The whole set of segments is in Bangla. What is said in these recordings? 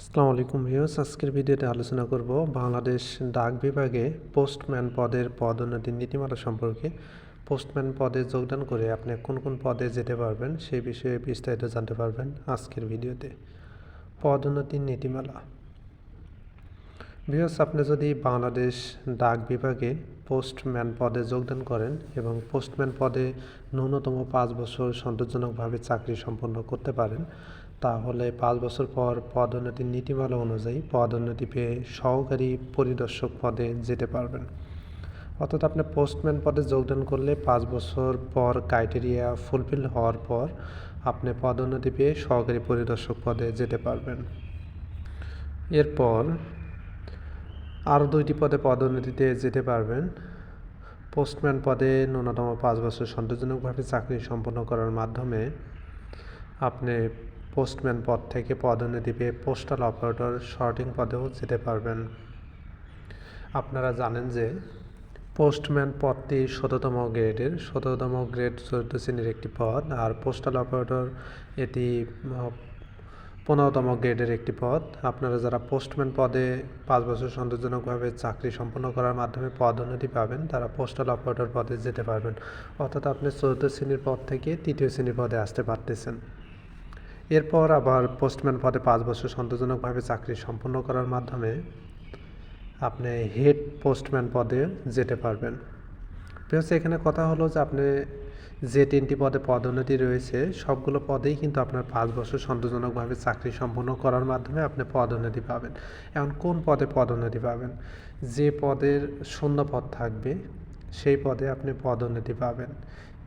আসসালামু আলাইকুম ভিউস আজকের ভিডিওতে আলোচনা করব বাংলাদেশ ডাক বিভাগে পোস্টম্যান পদের পদোন্নতির নীতিমালা সম্পর্কে। পোস্টম্যান পদে যোগদান করে আপনি কোন কোন পদে যেতে পারবেন সেই বিষয়ে বিস্তারিত জানতে পারবেন আজকের ভিডিওতে। পদোন্নতির নীতিমালা। ভিউস আপনি যদি বাংলাদেশ ডাক বিভাগে পোস্টম্যান পদে যোগদান করেন এবং পোস্টম্যান পদে ন্যূনতম পাঁচ বছর সন্তোষজনকভাবে চাকরি সম্পন্ন করতে পারেন, তাহলে পাঁচ বছর পর পদোন্নতির নীতিমালা অনুযায়ী পদোন্নতি পেয়ে সহকারী পরিদর্শক পদে যেতে পারবেন। অর্থাৎ আপনি পোস্টম্যান পদে যোগদান করলে পাঁচ বছর পর ক্রাইটেরিয়া ফুলফিল হওয়ার পর আপনি পদোন্নতি পেয়ে সহকারী পরিদর্শক পদে যেতে পারবেন। এরপর আরও দুইটি পদে পদোন্নতিতে যেতে পারবেন। পোস্টম্যান পদে ন্যূনতম পাঁচ বছর সন্তোষজনকভাবে চাকরি সম্পন্ন করার মাধ্যমে আপনি পোস্টম্যান পদ থেকে পদোন্নতি পেয়ে পোস্টাল অপারেটর শর্টিং পদেও যেতে পারবেন। আপনারা জানেন যে পোস্টম্যান পদটি শততম গ্রেডের শততম গ্রেড চতুর্থ শ্রেণির একটি পদ, আর পোস্টাল অপারেটর এটি পনেরোতম গ্রেডের একটি পদ। আপনারা যারা পোস্টম্যান পদে পাঁচ বছর সন্তোষজনকভাবে চাকরি সম্পন্ন করার মাধ্যমে পদোন্নতি পাবেন, তারা পোস্টাল অপারেটর পদে যেতে পারবেন। অর্থাৎ আপনি চতুর্থ শ্রেণির পদ থেকে তৃতীয় শ্রেণির পদে আসতে পারতেছেন। এরপর আবার পোস্টম্যান পদে পাঁচ বছর সন্তোষজনকভাবে চাকরি সম্পন্ন করার মাধ্যমে আপনি হেড পোস্টম্যান পদে যেতে পারবেন। প্লাস এখানে কথা হলো যে আপনি যে তিনটি পদে পদোন্নতি রয়েছে, সবগুলো পদেই কিন্তু আপনার পাঁচ বছর সন্তোষজনকভাবে চাকরি সম্পন্ন করার মাধ্যমে আপনি পদোন্নতি পাবেন। এখন কোন পদে পদোন্নতি পাবেন? যে পদের শূন্য পদ থাকবে, সেই পদে আপনি পদোন্নতি পাবেন।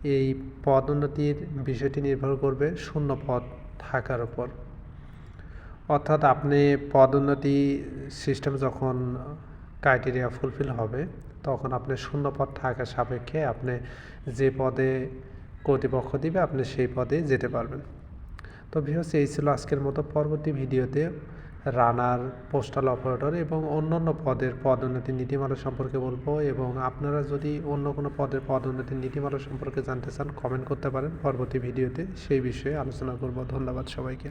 এই পদোন্নতির বিষয়টি নির্ভর করবে শূন্য পদ থাকার উপর। অর্থাৎ আপনি পদোন্নতি সিস্টেম যখন ক্রাইটেরিয়া ফুলফিল হবে তখন আপনি শূন্য পদ থাকার সাপেক্ষে আপনি যে পদে কর্তৃপক্ষ দিবে, আপনি সেই পদে যেতে পারবেন। তো ভিউস এই ছিল আজকের মতো পরবর্তী ভিডিওতে রানার পোস্টাল অপারেটর এবং অন্যান্য পদের পদোন্নতি নীতিমালা সম্পর্কে বলব এবং আপনারা যদি অন্য কোনো পদের পদোন্নতির নীতিমালা সম্পর্কে জানতে চান কমেন্ট করতে পারেন। পরবর্তী ভিডিওতে সেই বিষয়ে আলোচনা করব। ধন্যবাদ সবাইকে।